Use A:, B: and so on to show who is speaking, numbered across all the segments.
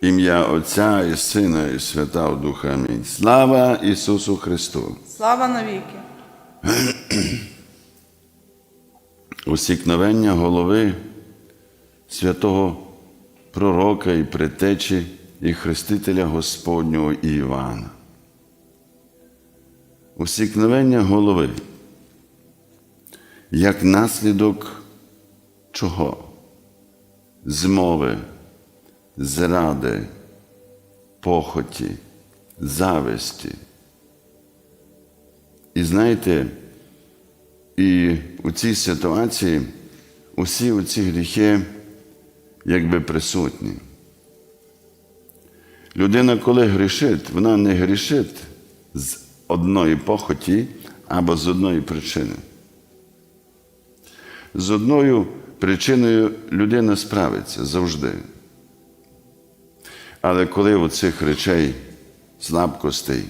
A: Ім'я Отця і Сина, і Святого Духа. Амінь. Слава Ісусу Христу!
B: Слава навіки!
A: Усікновення голови святого пророка і предтечі і хрестителя Господнього Івана. Усікновення голови як наслідок чого? Змови, зради, похоті, зависті. І знаєте, і у цій ситуації усі ці гріхи якби присутні. Людина, коли грішить, вона не грішить з одної похоті або з одної причини. З одною причиною людина справиться завжди. Але коли у цих речей, слабкостей,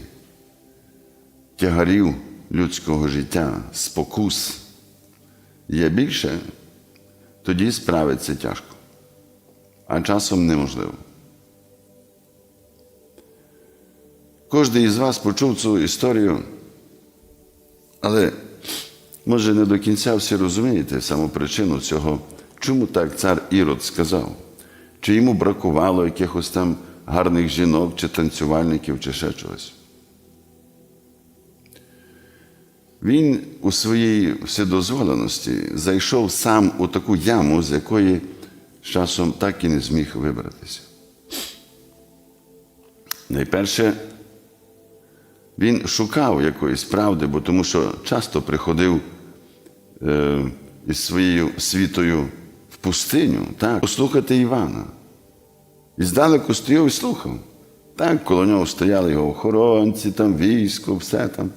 A: тягарів людського життя, спокус є більше, тоді справиться тяжко, а часом неможливо. Кожен із вас почув цю історію, але може не до кінця всі розумієте саму причину цього, чому так цар Ірод сказав, чи йому бракувало якихось там гарних жінок, чи танцювальників, чи ще чогось. Він у своїй вседозволеності зайшов сам у таку яму, з якої з часом так і не зміг вибратися. Найперше, він шукав якоїсь правди, бо тому що часто приходив е, із своєю світою пустиню, так, послухати Івана. І здалеку стояв і слухав. Так, коло нього стояли його охоронці, там військо, все там,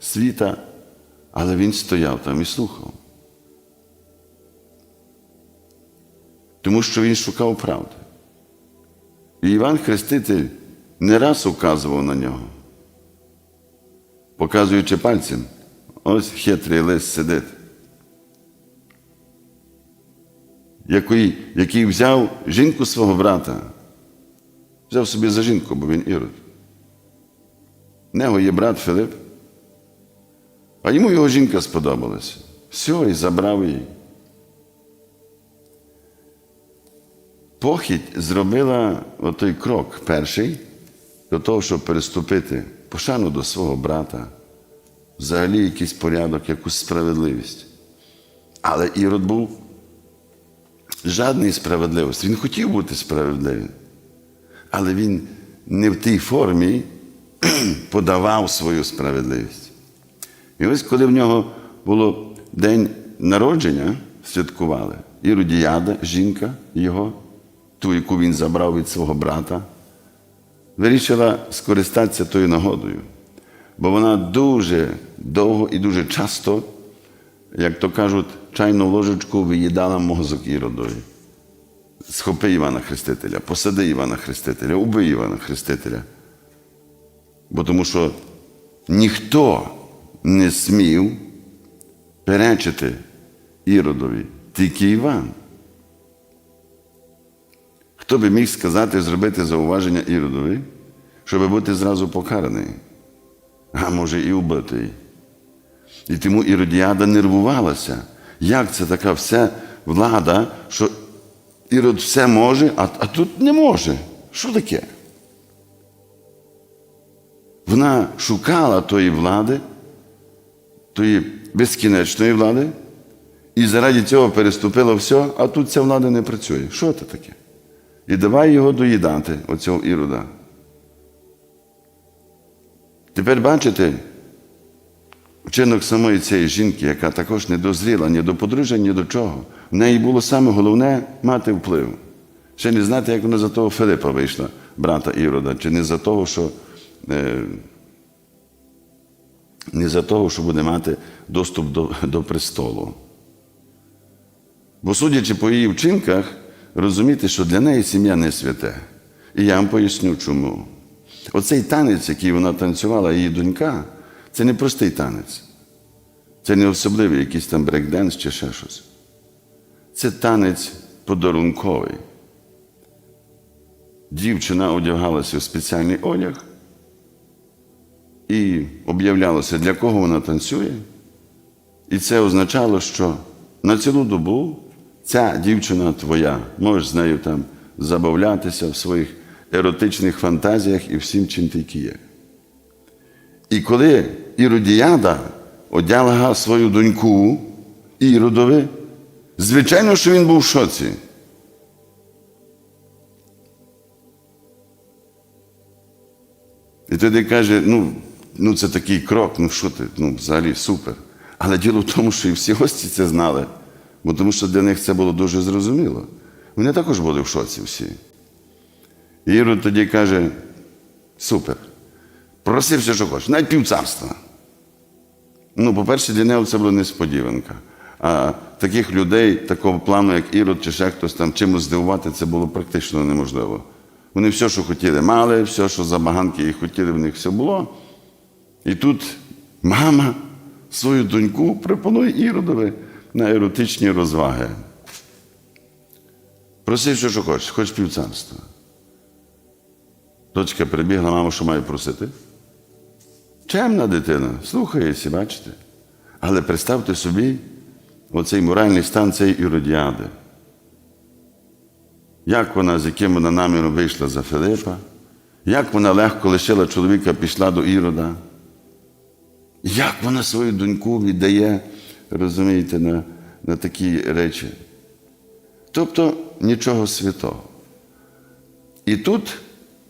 A: світа. Але він стояв там і слухав. Тому що він шукав правди. І Іван Хреститель не раз указував на нього, показуючи пальцем, ось хитрий лис сидить, який, який взяв жінку свого брата, взяв собі за жінку, бо він ірод. В нього є брат Филип. А йому його жінка сподобалася. Все, і забрав її. Похідь зробила отой крок перший до того, щоб переступити пошану до свого брата, взагалі якийсь порядок, якусь справедливість. Але Ірод був жадний справедливості. Він хотів бути справедливим, але він не в тій формі подавав свою справедливість. І ось коли в нього було день народження, святкували, Іродіяда, жінка його, ту, яку він забрав від свого брата, вирішила скористатися тою нагодою. Бо вона дуже довго і дуже часто, як то кажуть, чайну ложечку виїдала мозок Іродові. Схопи Івана Хрестителя, посади Івана Хрестителя, убий Івана Хрестителя. Бо тому що ніхто не смів перечити Іродові, тільки Іван. Хто би міг сказати, зробити зауваження Іродові, щоб бути зразу покараний, а може і убитий. І тому Іродіада нервувалася. Як це така вся влада, що Ірод все може, а, а тут не може. Що таке? Вона шукала тої влади, тої безкінечної влади, і заради цього переступила все, а тут ця влада не працює. Що це таке? І давай його доїдати, оцього ірода. Тепер бачите вчинок самої цієї жінки, яка також не дозріла ні до подружжя, ні до чого. В неї було саме головне мати вплив. Ще не знати, як вона за того Филипа вийшла, брата Ірода, чи не за того, що. Е, не за того, що буде мати доступ до, до престолу. Бо, судячи по її вчинках, розуміти, що для неї сім'я не святе. І я вам поясню, чому. Оцей танець, який вона танцювала, її донька, це не простий танець. Це не особливий якийсь там брейкденс чи ще щось. Це танець подарунковий. дівчина одягалася в спеціальний одяг і об'являлося, для кого вона танцює. І це означало, що на цілу добу ця дівчина твоя, можеш з нею там забавлятися в своїх еротичних фантазіях і всім, чим тільки є. І коли Іродіяда одягла свою доньку Іродові, звичайно, що він був в шоці. І тоді каже, ну, ну це такий крок, ну що ти, ну взагалі супер. Але діло в тому, що і всі гості це знали, бо тому що для них це було дуже зрозуміло. Вони також були в шоці всі. Ірод тоді каже: супер, проси все, що хочеш, навіть півцарства. Ну, по-перше, для нього це була несподіванка. А таких людей, такого плану, як Ірод чи ще хтось там чимось здивувати, це було практично неможливо. Вони все, що хотіли, мали, все, що забаганки їх хотіли, в них все було. І тут мама свою доньку пропонує Іродові на еротичні розваги. Проси все, що хочеш, хоч півцарства. Дочка прибігла, мама, що має просити? Чемна дитина, слухається, бачите. Але представте собі оцей моральний стан цієї іродіади. Як вона, з яким вона наміром вийшла за Филипа, як вона легко лишила чоловіка, пішла до Ірода, як вона свою доньку віддає, розумієте, на, на такі речі. Тобто нічого святого. І тут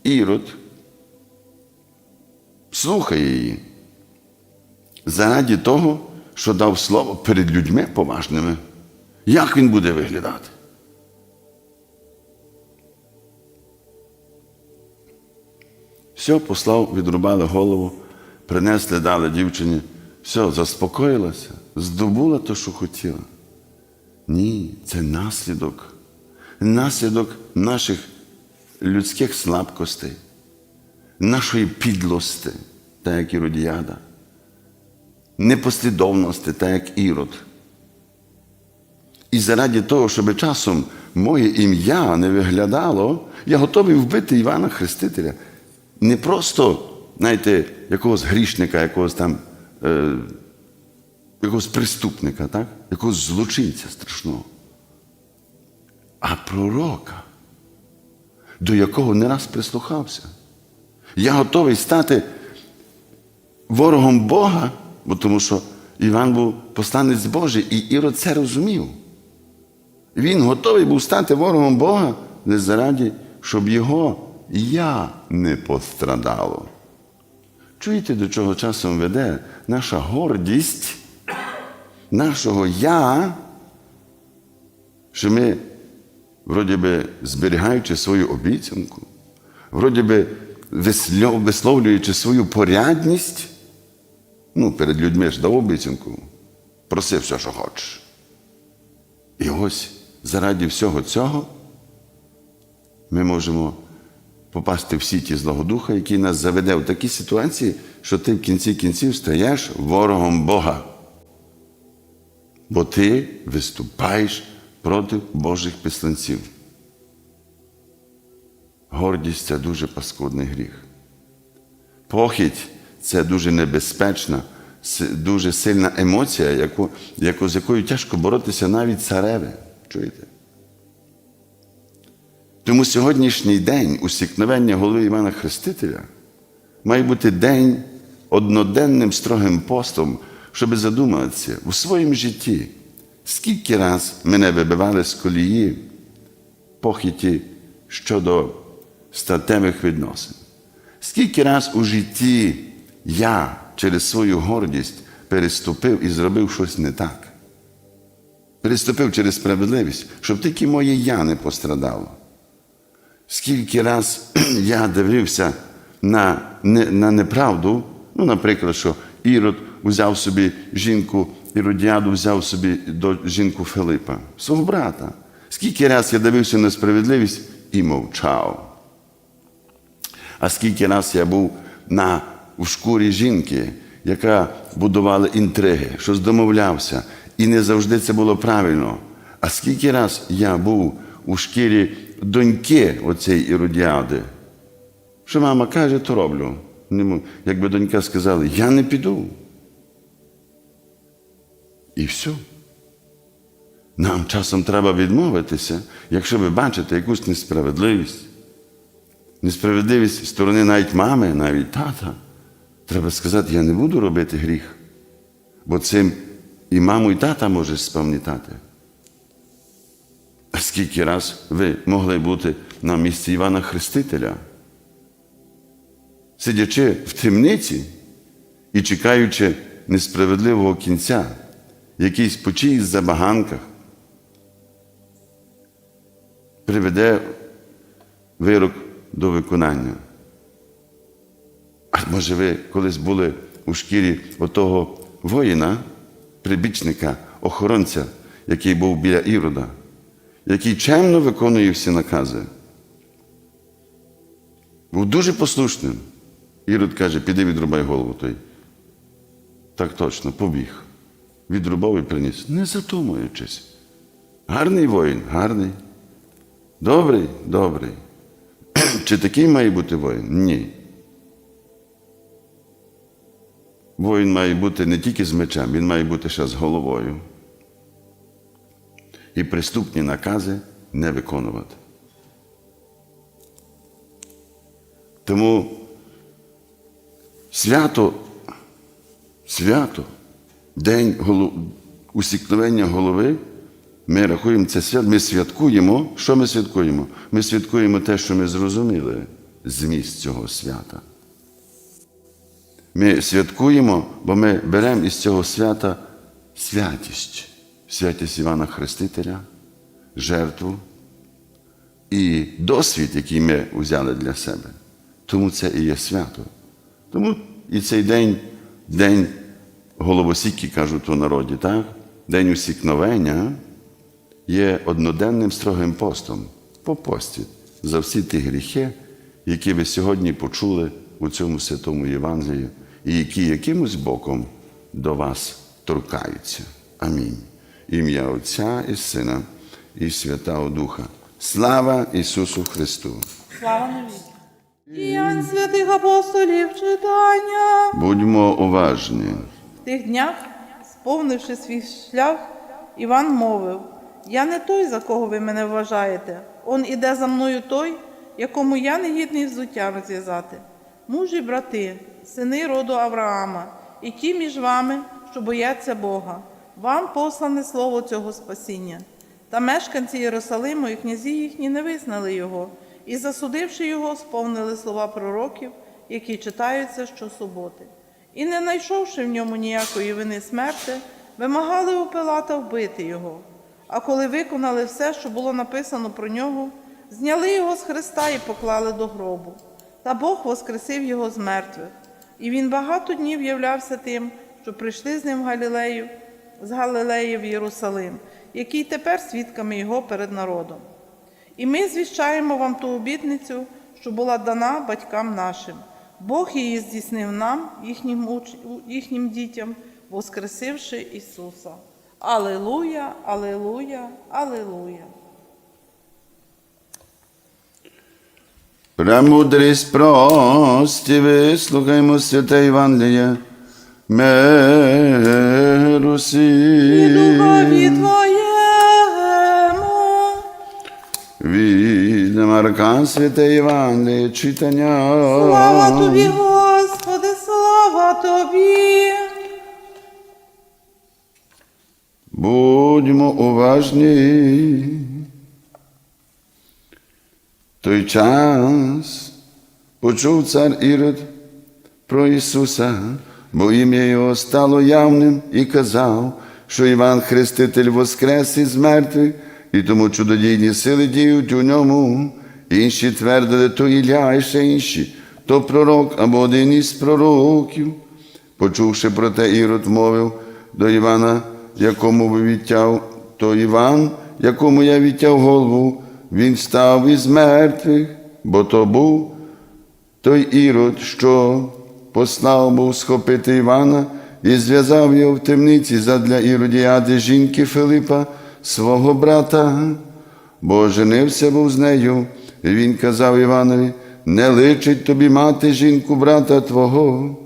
A: Ірод слухає її заради того, що дав слово перед людьми поважними. Як він буде виглядати? Все, послав, відрубали голову, принесли, дали дівчині. Все, заспокоїлася, здобула те, що хотіла. Ні, це наслідок. Наслідок наших людських слабкостей, нашої підлости, так як Іродіяда, непослідовності, так як Ірод. І заради того, щоб часом моє ім'я не виглядало, я готовий вбити Івана Хрестителя. Не просто, знаєте, якогось грішника, якогось там, е, якогось преступника, так? якогось злочинця страшного, а пророка, до якого не раз прислухався. Я готовий стати ворогом Бога, бо тому що Іван був посланець Божий, і Ірод це розумів. Він готовий був стати ворогом Бога не заради, щоб його я не пострадало. Чуєте, до чого часом веде наша гордість нашого я, що ми, вроді би, зберігаючи свою обіцянку, вроді би, висловлюючи свою порядність, ну, перед людьми ж дав обіцянку, проси все, що хочеш. І ось заради всього цього ми можемо попасти в сіті Злого Духа, який нас заведе в такі ситуації, що ти в кінці кінців стаєш ворогом Бога. Бо ти виступаєш проти Божих післанців. Гордість це дуже паскудний гріх. Похідь це дуже небезпечна, дуже сильна емоція, яку, яку, з якою тяжко боротися навіть цареве. Чуєте? Тому сьогоднішній день усікновення голови Івана Хрестителя має бути день одноденним строгим постом, щоб задуматися у своєму житті, скільки раз мене вибивали з колії похиті щодо статевих відносин. Скільки раз у житті я через свою гордість переступив і зробив щось не так. Переступив через справедливість, щоб тільки моє я не пострадало. Скільки раз я дивився на, не- на неправду, ну, наприклад, що Ірод взяв собі жінку, Іродіаду взяв собі до жінку Филипа, свого брата. Скільки раз я дивився на справедливість і мовчав. А скільки раз я був на, в шкурі жінки, яка будувала інтриги, щось домовлявся, і не завжди це було правильно. А скільки раз я був у шкірі доньки оцеї Іродіади. Що мама каже, то роблю. Якби донька сказала, я не піду. І все. Нам часом треба відмовитися, якщо ви бачите якусь несправедливість. Несправедливість з сторони навіть мами, навіть тата. Треба сказати, я не буду робити гріх. Бо цим і маму, і тата може спам'ятати. А скільки раз ви могли бути на місці Івана Хрестителя, сидячи в темниці і чекаючи несправедливого кінця, якийсь по чиїсь забаганках, приведе вирок до виконання. А може ви колись були у шкірі отого воїна, прибічника, охоронця, який був біля Ірода, який чемно виконує всі накази. Був дуже послушним. Ірод каже, піди відрубай голову той. Так точно, побіг. Відрубав і приніс, не задумуючись. Гарний воїн, гарний. Добрий, добрий. Чи такий має бути воїн? Ні. Воїн має бути не тільки з мечем, він має бути ще з головою. І приступні накази не виконувати. Тому свято, свято, день голов... усікновення голови, ми рахуємо це свято, ми святкуємо. Що ми святкуємо? Ми святкуємо те, що ми зрозуміли зміст цього свята. Ми святкуємо, бо ми беремо із цього свята святість, святість Івана Хрестителя, жертву і досвід, який ми взяли для себе. Тому це і є свято. Тому і цей день, день головосіки, кажуть у народі, так? день усікновення є одноденним строгим постом по пості за всі ті гріхи, які ви сьогодні почули у цьому святому Євангелії, і які якимось боком до вас торкаються. Амінь. Ім'я Отця і Сина, і Святого Духа. Слава Ісусу Христу!
B: Слава навіки. Діянь святих апостолів читання.
A: Будьмо уважні.
B: В тих днях, сповнивши свій шлях, Іван мовив: Я не той, за кого ви мене вважаєте. Он іде за мною той, якому я не гідний взуття розв'язати. Мужі, брати, сини роду Авраама, і ті між вами, що бояться Бога, вам послане слово цього спасіння. Та мешканці Єрусалиму і князі їхні не визнали його, і, засудивши його, сповнили слова пророків, які читаються щосуботи. І, не знайшовши в ньому ніякої вини смерти, вимагали у Пилата вбити його. А коли виконали все, що було написано про нього, зняли його з хреста і поклали до гробу. Та Бог воскресив його з мертвих. І він багато днів являвся тим, що прийшли з ним в Галілею, з Галилеї в Єрусалим, які тепер свідками його перед народом. І ми звіщаємо вам ту обітницю, що була дана батькам нашим. Бог її здійснив нам, їхнім, уч... їхнім дітям, воскресивши Ісуса. Алилуя, Алилуя, Алилуя.
A: Премудрість прості, вислухаймо святе Євангеліє. Миру
B: І духові Твоєму.
A: Від Марка святе Євангеліє читання.
B: Слава Тобі, Господи, слава Тобі.
A: Будьмо уважні. Той час почув цар Ірод про Ісуса, бо ім'я Його стало явним і казав, що Іван Хреститель воскрес із мертвих, і тому чудодійні сили діють у ньому. Інші твердили, то Ілля, і ще інші, то пророк або один із пророків. Почувши про те, Ірод мовив до Івана, якому ви відтяв, то Іван, якому я відтяв голову, він став із мертвих, бо то був той Ірод, що послав був схопити Івана і зв'язав його в темниці задля Іродіади жінки Филипа, свого брата. бо женився був з нею. І він казав Іванові, не личить тобі мати жінку брата твого.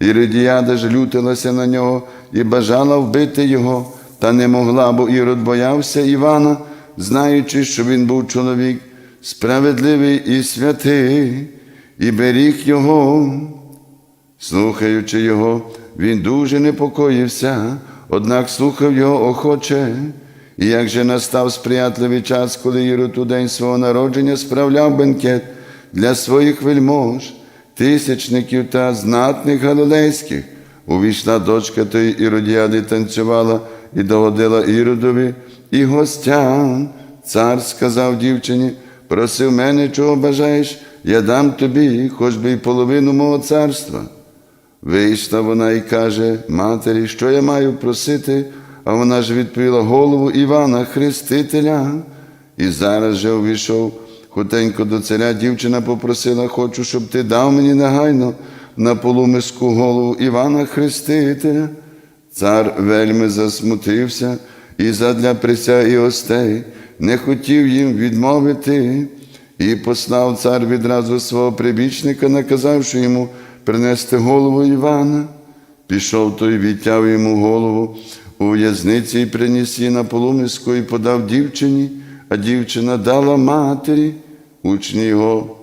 A: Іродіяда ж лютилася на нього і бажала вбити його, та не могла, бо Ірод боявся Івана, знаючи, що він був чоловік справедливий і святий, і беріг його. Слухаючи його, він дуже непокоївся, однак слухав його охоче. І як же настав сприятливий час, коли Ірод у день свого народження справляв бенкет для своїх вельмож, тисячників та знатних галилейських, увійшла дочка тої Іродіади, танцювала і догодила Іродові і гостям. Цар сказав дівчині, проси в мене, чого бажаєш, я дам тобі, хоч би й половину мого царства. Вийшла вона і каже матері, що я маю просити, а вона ж відповіла голову Івана, Хрестителя. І зараз же увійшов хутенько до царя, дівчина попросила, хочу, щоб ти дав мені негайно на полумиску голову Івана Хрестителя. Цар вельми засмутився і задля присяг і гостей не хотів їм відмовити. І послав цар відразу свого прибічника, наказавши йому принести голову Івана. Пішов той, відтяв йому голову у в'язниці і приніс її на полумиску і подав дівчині, а дівчина дала матері. Учні його,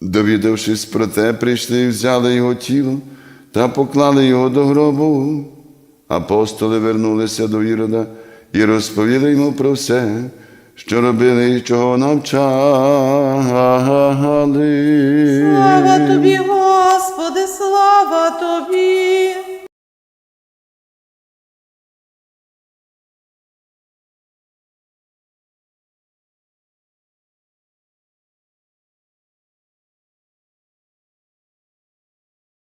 A: довідавшись про те, прийшли і взяли його тіло та поклали його до гробу. Апостоли вернулися до Ірода і розповіли йому про все, що робили і чого навчали.
B: Слава тобі, Господи, слава тобі.